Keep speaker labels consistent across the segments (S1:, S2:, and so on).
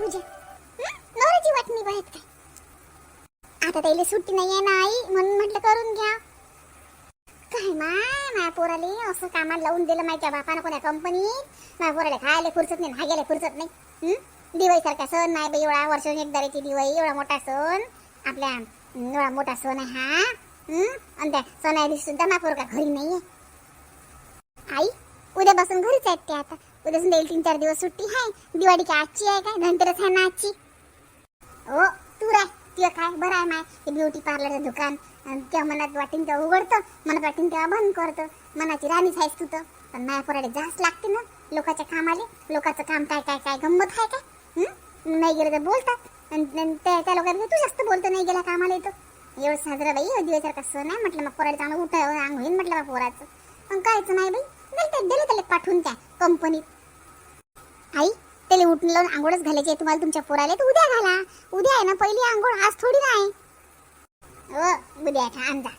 S1: म्हणजे? पूजा नवऱ्याची वाटणी बाहेर काय? आता त्याला सुट्टी नाही आहे ना आई म्हणून म्हटलं करून घ्या. काय माय माझ्या पोराले असं कामाला लावून दिलं माझ्या बापानं कोण्या कंपनीत? माझ्या पोराला खायला फुरसत नाही हाग्याला फुरसत नाही. हं? दिवाळी सारखा सण नाही बाई एवढा वर्ष एकदाची दिवाळी एवढा मोठा सण. आपल्या एवढा मोठा सण आहे हा. आणि त्या सणाया दिवशी सुद्धा माझ्या पोरका घरी नाहीये. आई उद्यापासून घरीच आहेत ते आता. उद्या येईल तीन चार दिवस सुट्टी आहे दिवाळी काय आजची आहे काय? धनतेरस आहे ना आजची? हो तू राय तुझं काय? बरं आहे माय. ते ब्युटी पार्लरचं दुकान. तेव्हा मनात वाटेन तेव्हा उघडतं. मनात वाटेन तेव्हा बंद करतं. मनाची राणीच आहेस तू तर. पण माझ्या पोराडे जास्त लागते ना. लोकांच्या कामाले. लोकांचं काम काय काय काय गंमत आहे काय? नाही गेलं तर बोलतात. आणि त्या त्या लोकांना तू जास्त बोलतो नाही गेला कामाला येतो एवढं साजरा बाई हो कसं नाही म्हटलं. मग पोराडे चांगलं उठा अंग होईल म्हटलं मग पोराचं. पण कायचं नाही बाई? दिलं दिलं त्याला पाठवून त्या कंपनीत. आई त्याला उठून लावून आंघोळच घालायची तुम्हाला तुमच्या पोराला तर उद्या घाला. उद्या आहे ना पहिली आंघोळ. आज थोडी नाही अ, उद्या खा आणजा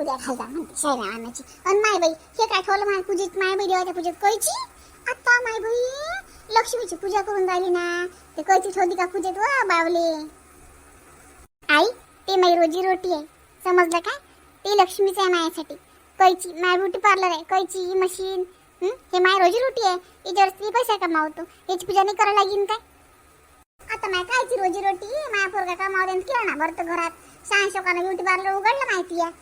S1: उद्या घालता म्हणते. शैल्या आणायची. आणि माय बाई हे काय ठेवलं माय पूजेत? माय बाई देवाच्या पूजेत कळची आता माय बाई लक्ष्मीची पूजा करून राहिली ना. ते कळची ठेवली का पूजेत? व बावले. आई ते माई रोजी रोटी आहे. समजलं काय ते लक्ष्मीचं आहे माझ्यासाठी कैची माय ब्युटी पार्लर आहे. कैची मशीन हे? माय रोजी रोटी आहे. याच्यावर स्त्री पैसा कमावतो. याची पूजा नाही करायला लागेल काय? आता माय कायची रोजी रोटी माया पोरगा कमावते किराणा भरतो घरात. शान शोकानं ब्युटी पार्लर उघडलं माहिती आहे.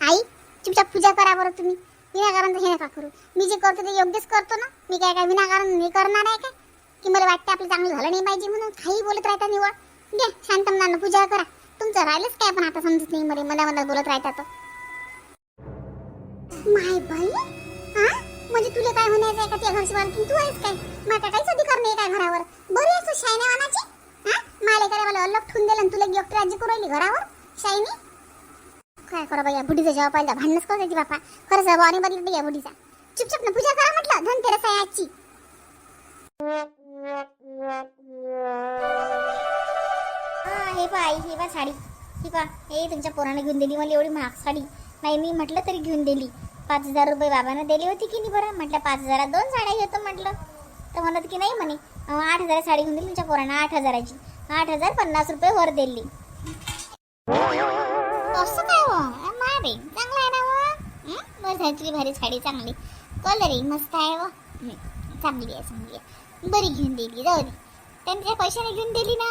S1: आई चुपचाप पूजा करा बरं तुम्ही. विनाकारण हे नका करू. मी जे करतो ते योग्यच करतो ना. मी काय काय विनाकारण मी करणार आहे काय? की मला वाटतं आपलं चांगलं झालं नाही पाहिजे म्हणून काही बोलत राहता निवड घ्या शांत मनानं पूजा करा. तुमचं राहिलंच काय पण आता समजत नाही मला. मला बोलत राहता तर. माय बाई. हा म्हणजे तुला काय म्हणायचं आहे का त्या घरची की तू आहेस काय? मला काहीच अधिकार नाही काय घरावर. बरी आहेस तू शायने वानाची हा माले करे मला अलग ठेवून दिलं आणि तुला गिफ्ट राज्य करू राहिली घरावर? शायनी? काय करा बाई या बुढीचा जेव्हा पाहिजे भांडणच करायची बापा. खरंच बाबा आणि बदलत या बुढीचा. चुपचाप ना पूजा करा म्हटलं धनतेरस आहे आजची. हा, हे पा आई हे पा साडी. ही पा हे तुमच्या पोराने घेऊन दिली मला एवढी महाग साडी. नाही मी म्हटलं तरी घेऊन दिली. पाच हजार रुपये बाबानं दिली होती की नाही बरं? म्हटलं पाच हजारात दोन साड्या घेतो म्हटलं. तर म्हणत की नाही म्हणे आठ हजार साडी घेऊन दिली तुमच्या पोरांना आठ हजाराची. आठ हजार पन्नास रुपये वर दिली. असं काय हो? चांगलं आहे ना हो? बस भारी साडी चांगली. कलरही मस्त आहे हो. व चांगली आहे चांगली आहे. बरी घेऊन दिली जाऊ दे. त्यांच्या पैशाने घेऊन दिली ना?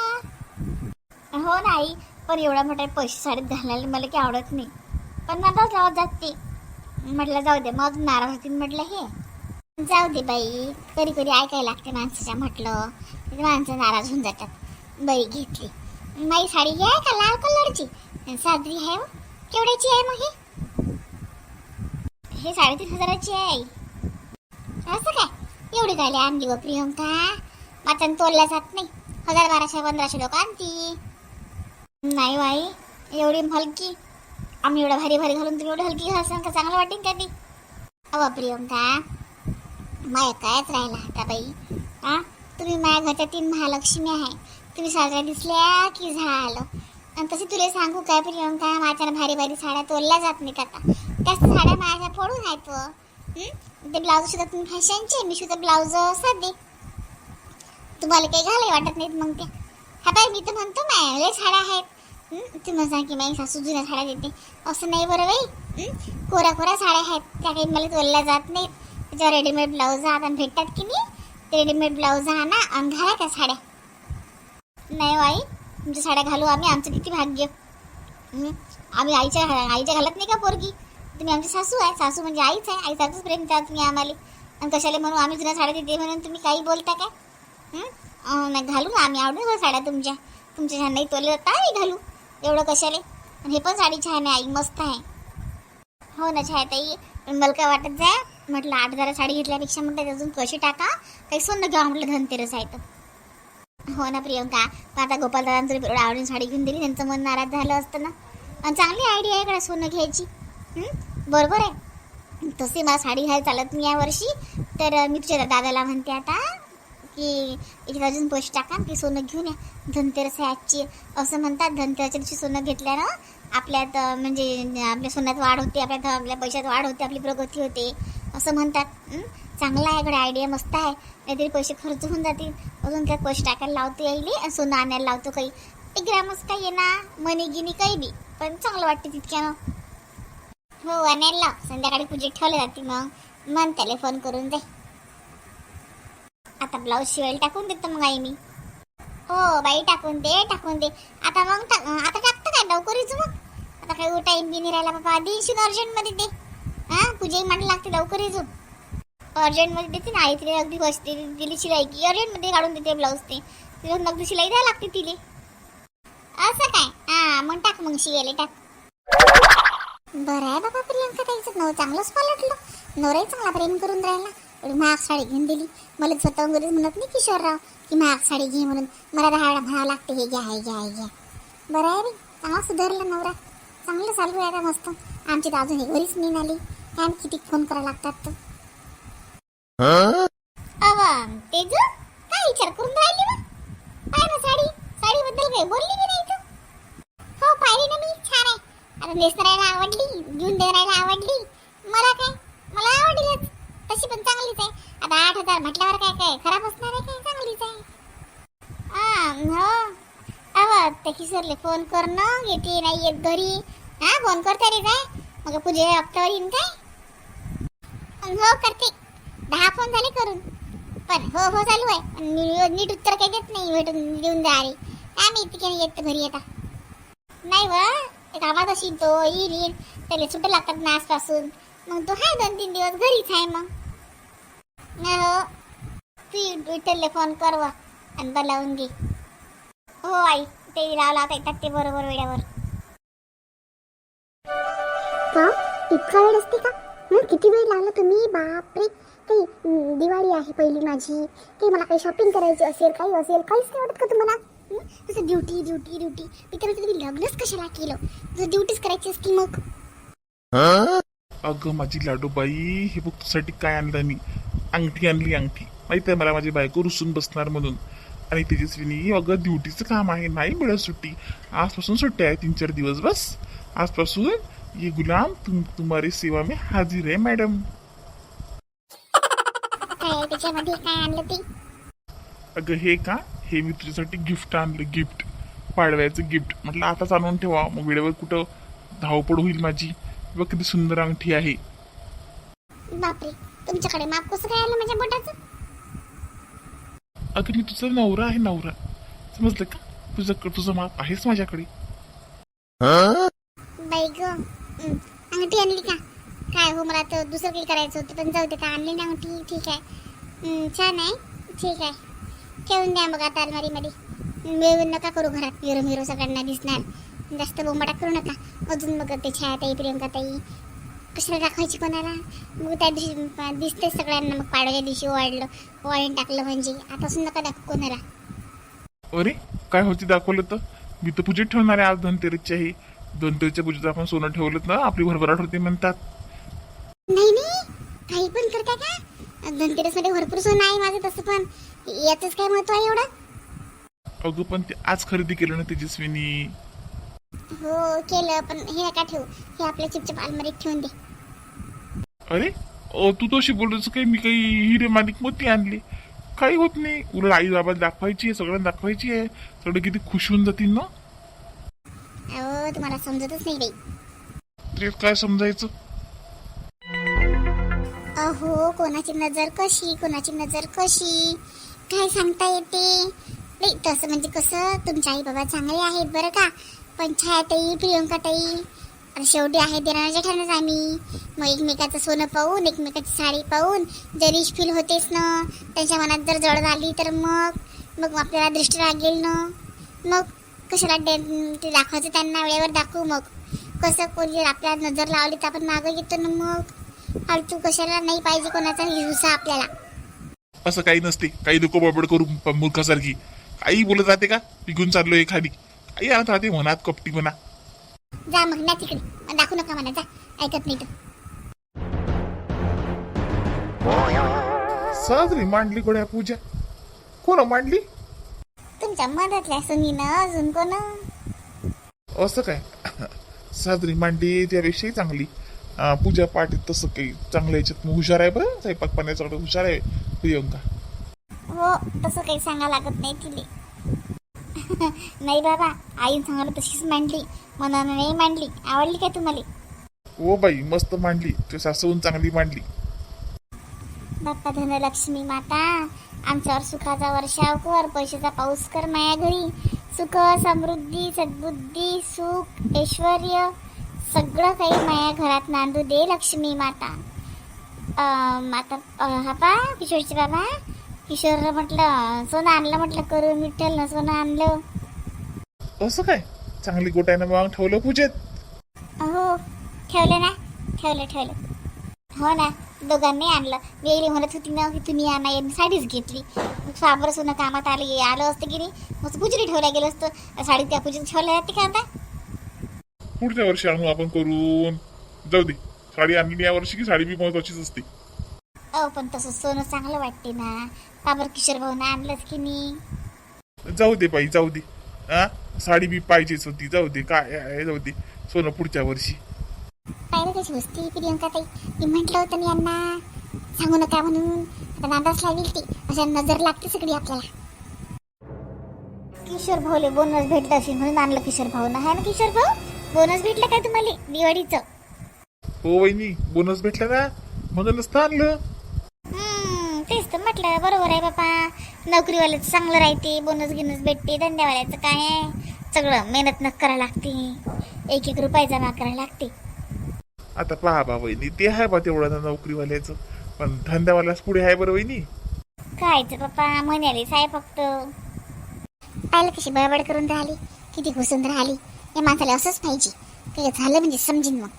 S1: हो नाही पण एवढा मोठा पैसे साडीत घालायला मला काही आवडत नाही. पण नाराज लावत जाते म्हटलं जाऊ दे मग नाराज होतील म्हटलं हे. जाऊ दे बाई कधी कधी ऐकायला लागते माणसाच्या म्हटलं. माणसं नाराज होऊन जातात. बाई घेतली. माझी साडी घे का लाल कलरची? साजरी आहे हो. केवढ्याची आहे मग हे? हे साडेतीन हजाराची आहे. असं काय? एवढी झाली आणली व प्रियंका. माझ्या तोडल्या जात नाही. हजार बाराशे पंधराशे लोक आणती. नाही बाई एवढी हलकी आम्ही एवढं भारी भारी घालून तुम्ही एवढं हलकी घालसान का चांगलं वाटेल का ती? अवा प्रियंका माया कायच राहिला आता बाई. हा तुम्ही माझ्या घरच्या तीन महालक्ष्मी आहे. तुम्ही साजऱ्या दिसल्या की झालं. आणि तशी तुला सांगू काय प्रियंका माझ्या भारी भारी साड्या तोलल्या जात नाहीत आता. त्याच साड्या माझ्या फोडून आहेत ते ब्लाऊज सुद्धा तुम्ही फॅशनचे मी सुद्धा ब्लाऊज साधे. तुम्हाला काही घालाय वाटत नाहीत मग ते. हा बाई मी तर म्हणतो माझ्याकडे साड्या आहेत. हं? तुम्ही सांग की माझी सासू जुन्या साड्या देते असं नाही बरं बाई हं? कोऱ्या कोऱ्या साड्या आहेत त्या काही मला तोलल्या जात नाहीत त्याच्यावर रेडीमेड ब्लाऊज आता भेटतात की नाही ते रेडीमेड ब्लाऊज आणा आणि घाला त्या साड्या नाही बाई तुमच्या साड्या घालू आम्ही आमचं किती भाग्य हं? आम्ही आईच्या आईच्या घालत नाही का पोरगी तुम्ही आमची सासू आहे सासू म्हणजे आईच आहे आईसारखंच प्रेम करा तुम्ही आणि कशाला म्हणून आम्ही जुन्या साड्या देते म्हणून तुम्ही काही बोलता काय हं? घालू ना आम्ही आवडून साड्या तुमच्या तुमच्या नाही तोले घालू एवढं कशाले? आणि हे पण साडी छान आहे आई मस्त आहे. हो ना छाय ताई पण मला काय वाटत जाय म्हटलं आठ हजार साडी घेतल्यापेक्षा म्हटलं अजून कशी टाका? काही सोनं घ्या म्हटलं धनतेरस आहे तर. हो ना प्रियंका पण आता गोपाल एवढं आवडून साडी घेऊन दिली त्यांचं मन नाराज झालं असतं ना. आणि चांगली आयडिया आहे का सोनं घ्यायची. बरोबर आहे. तसे मला साडी घ्यायला चालत नाही यावर्षी तर मी तुझ्या दादाला म्हणते आता की इथे अजून पैसे टाका की सोनं घेऊन या. धनतेरस आहे आजची असं म्हणतात धनतेरसच्या दिवशी सोनं घेतल्यानं आपल्यात म्हणजे आपल्या सोन्यात वाढ होते आपल्या आपल्या पैशात वाढ होते आपली प्रगती होते असं म्हणतात. चांगला आहे इकडे आयडिया मस्त आहे. काहीतरी पैसे खर्च होऊन जातील. अजून त्यात पैसे टाकायला लावतो यायले आणि सोनं आणायला लावतो काही. एक ग्रामच काही आहे ना मनी गिनी काही बी. पण चांगलं वाटते तितक्यानं. हो आणायला लाव. संध्याकाळी पूजेत ठेवले जाते मग. मन त्याला फोन करून दे. आता ब्लाऊज शिवायला टाकून देतो मग आई मी हो बाई टाकून दे टाकून दे. आता मग टाक आता टाकतं काय? लवकरच मग. आता काही टाईम बी नाही राहिला बाबा. देशील अर्जंटमध्ये दे. हा? पूजाही म्हणायला लागते लवकरच अर्जंटमध्ये देते ना आई तिला अगदी बसते दिली शिलाई की अर्जंटमध्ये काढून देते ब्लाऊज ते. तिला अगदी शिलाई द्यायला लागते तिले. असं काय? हा मग टाक मग शिवायला टाक. बरं आहे बाबा प्रियंका ताईचं. नव चांगलंच पलटलं. नवराही चांगला प्रेम करून राहिला. एवढी महाग साडी घेऊन दिली. मला स्वतः घरीच म्हणत नाही किशोरराव की महाग साडी घे म्हणून. मला दहा म्हणावं लागते हे घ्या हे घ्या हे घ्या. बरं आहे रे चांगला सुधारला नवरा. चांगलं चालू आहे आता मस्त. आमची तर अजून हे घरीच नाही आली काय किती फोन करायला लागतात तर अवा तेजू काय विचार करून राहिली मग पाय ना साडी साडीबद्दल काही बोलली की नाही तू हो पाहिली ना मी छान आहे आता नेसणाऱ्याला आवडली घेऊन देणाऱ्याला आवडली मला काय मला आवडलीच तशी पण चांगलीच आहे आता आठ हजार म्हटल्यावर काय काय खराब असणार आहे काय चांगलीच आहे हा हो अव त्या फोन कर ना येते नाही येत घरी. हा फोन करते रे काय? मग पूजे हप्त्यावर येईन काय? हो करते. दहा फोन झाले करून. पण हो हो चालू आहे. पण नीट उत्तर काही देत नाही भेटून देऊन द्या अरे काय मी इतके येत घरी येता नाही व ते अशी तो येईल येईल. त्याला सुट्टे लागतात ना आजपासून. मग तो हाय दोन तीन दिवस घरीच आहे मग. नाही हो तू विठ्ठलले फोन कर आणि बोलावून घे. हो आई. ते लावला आता येतात ते बरोबर वेळेवर.
S2: का? इतका वेळ असते का? हं, किती वेळ लावला तुम्ही? बापरे! काही हं, दिवाळी आहे पहिली माझी. काही मला काही शॉपिंग करायची असेल काही असेल काहीच नाही वाटत का तुम्हाला? हं? तसं ड्युटी ड्युटी ड्युटी मी तर म्हणते तुम्ही लग्नच कशाला केलं? जर ड्युटीच करायची असती मग?
S3: अगं माझी लाडूबाई हे बघ तुझ्यासाठी काय आणलं मी? अंगठी आणली अंगठी. माहिती आहे मला माझी बायको रुसून बसणार म्हणून. आणि तेजस्विनी अगं ड्युटीचं काम आहे नाही मिळत सुट्टी. आजपासून सुट्टी आहे तीन चार दिवस बस. आजपासून ये गुलाम तुम तुम्हारी सेवा में हाजिर है मॅडम
S2: काय त्याच्यामध्ये? काय आणलं ते?
S3: अगं हे का? हे मी तुझ्यासाठी गिफ्ट आणलं गिफ्ट पाडव्याचं गिफ्ट म्हटलं आताच आणून ठेवा. मग वेळेवर कुठं धावपळ होईल माझी. बघ किती सुंदर अंगठी आहे.
S2: बापरे तुमच्याकडे माप कसं काय आलं माझ्या बोटाचं?
S3: अगं मी तुझा नवरा आहे नवरा. समजलं का? तुझं तुझं माप आहेच माझ्याकडे.
S2: बाई ग अंगठी आणली का? काय हो मला तर दुसरं काही करायचं होतं पण जाऊ दे का आणली ना अंगठी. ठीक आहे. छान आहे. ठीक आहे. ठेवून द्या मग आता अलमारीमध्ये. मिळवून नका करू घरात. हिरो हिरो सगळ्यांना दिसणार. जास्त बोंबाटा करू नका. अजून मग ते छायाताई प्रियंकाताई कशाला दाखवायची कोणाला? मग त्या दिवशी दिसते सगळ्यांना. मग पाडव्या दिवशी वाढलं वाढून टाकलं म्हणजे. आतापासून नका दाखवू कोणाला.
S3: अरे काय होती दाखवलं तर? मी तर पूजेत ठेवणार आहे आज धनतेरसची आहे धनतेरसच्या पूजेत आपण सोनं ठेवलं ना आपली भरभराट होते म्हणतात.
S2: नाही नाही. काही पण करता का? धनतेरसमध्ये भरपूर सोनं आहे माझं तसं पण. याचंच काय महत्त्व आहे एवढं?
S3: अगं पण ते आज खरेदी केलं ना तेजस्विनी.
S2: हो केलं पण हे नका ठेवू. हे आपल्या चिपचप अलमारीत ठेवून दे.
S3: अरे अ, तू तशी बोलायचं काही मी काही हिरे मालिक मोती आणली. काही होत नाही. उलट आई बाबा दाखवायची आहे सगळ्यांना दाखवायची आहे. सगळे किती खुश होऊन जातील ना?
S2: अहो तुम्हाला समजतच नाही बाई.
S3: ते काय समजायचं?
S2: अहो कोणाची नजर कशी? कोणाची नजर कशी? काय सांगता येते? नाही तसं म्हणजे कसं? तुमचे आई बाबा चांगले आहेत बरं का? पण छायाताई प्रियंकाताई आणि शेवटी आहे देणाऱ्या जेठानच आम्ही. मग एकमेकाचं सोनं पाहून एकमेकाची साडी पाहून जरीश फील होतेच ना त्यांच्या मनात जर जड झाली तर मग मग आपल्याला दृष्टी लागेल ना. मग कशाला डे- ते दाखवायचं त्यांना वेळेवर दाखवू मग. कसं कोणी जर आपल्याला नजर लावली तर आपण मागं येतो ना मग. फालतू कशाला नाही पाहिजे कोणाचा हिंसा आपल्याला.
S3: असं काही नसते. काही नको बडबड करू मूर्खासारखी. काही बोलत राहते का? निघून चाललो एखादी काही आणत राहते मनात कपटी म्हणा
S2: जा मग ना तिकडे. मग दाखवू नका मला जा. ऐकत नाही तर.
S3: साजरी मांडली गोड्या पूजा. कोण मांडली?
S2: तुमच्या मधातल्या सुनीनं अजून कोण?
S3: असं काय? साजरी मांडली त्यापेक्षाही चांगली. अं, पूजा पाठ आहे तसं काही चांगलं याच्यात हुशार आहे बरं? स्वयंपाक पाण्याचं हुशार आहे प्रियंका.
S1: हो तसं काही सांगा लागत नाही तिले. नाही बाबा आईन सांगायला तशीच मांडली. मनानं नाही मांडली. आवडली काय तुम्हाला?
S3: हो बाई मस्त मांडली. ते सासून चांगली मांडली.
S1: बाप्पा धनलक्ष्मी माता आमच्यावर सुखाचा वर्षाव कर. पैशाचा पाऊस कर माया घरी. सुख समृद्धी सद्बुद्धी सुख ऐश्वर सगळं काही माया घरात नांदू दे लक्ष्मी माता. अं, माता हा पा किशोरचे बाबा. किशोर म्हटलं सोनं आणलं म्हटलं करून विठ्ठल ना सोनं आणलं.
S3: असं काय? चांगली गोट्यानं मग ठेवलं पूजेत?
S1: हो ठेवलं ना ठेवलं ठेवलं. हो ना दोघांनी आणलं. वेगळी म्हणत होती ना की तुम्ही आणा यांनी साडीच घेतली. मग फाबर सोनं कामात आले आलं असतं की नाही? मग पुजरी ठेवल्या गेलं असतं. साडी त्या पूजेत ठेवल्या जाते का आता?
S3: पुढच्या वर्षी आणू आपण करून. जाऊ दे. साडी आणली या वर्षी की साडी बी महत्वाचीच असते.
S1: अहो पण तसं सोनं चांगलं वाटते ना. फाबर किशोर भाऊनं आणलंच की नाही.
S3: जाऊ दे बाई जाऊ दे. हा? साडी बी पाहिजेच होती जाऊ दे. काय आहे जाऊ दे. सोनं पुढच्या वर्षी.
S2: पाहिलं कशी होती प्रियंका ताई? मी म्हटलं होतं मी यांना. सांगू नका म्हणून. आता नांदाच लावेल ती. अशा नजर लागते सगळी आपल्याला.
S1: किशोर भाऊले बोनस भेटलं असेल म्हणून आणलं किशोर भाऊनं. आहे ना किशोर भाऊ? बोनस भेटलं काय तुम्हाला? दिवाळीचं.
S3: हो वहिनी. बोनस भेटला ना? म्हणूनच तर आणलं.
S1: म्हटलं बरोबर आहे बापा. नोकरीवाल्याचं चांगलं राहते बोनस गिनस भेटते धंद्यावाल्याचं काय आहे? सगळं मेहनत न करायला लागते. एक एक रुपये जमा करायला लागते.
S3: आता पहा बा वहिनी ते आहे बा तेवढं ना नोकरीवाल्याचं. पण धंद्यावाल्याच पुढे आहे बरं वहिनी.
S1: कायचं पप्पा म्हणालीच आहे फक्त.
S2: पाहिलं कशी बडबड करून राहिली किती घुसून राहिली. या माणसाला असंच पाहिजे. काही झालं म्हणजे समजीन मग.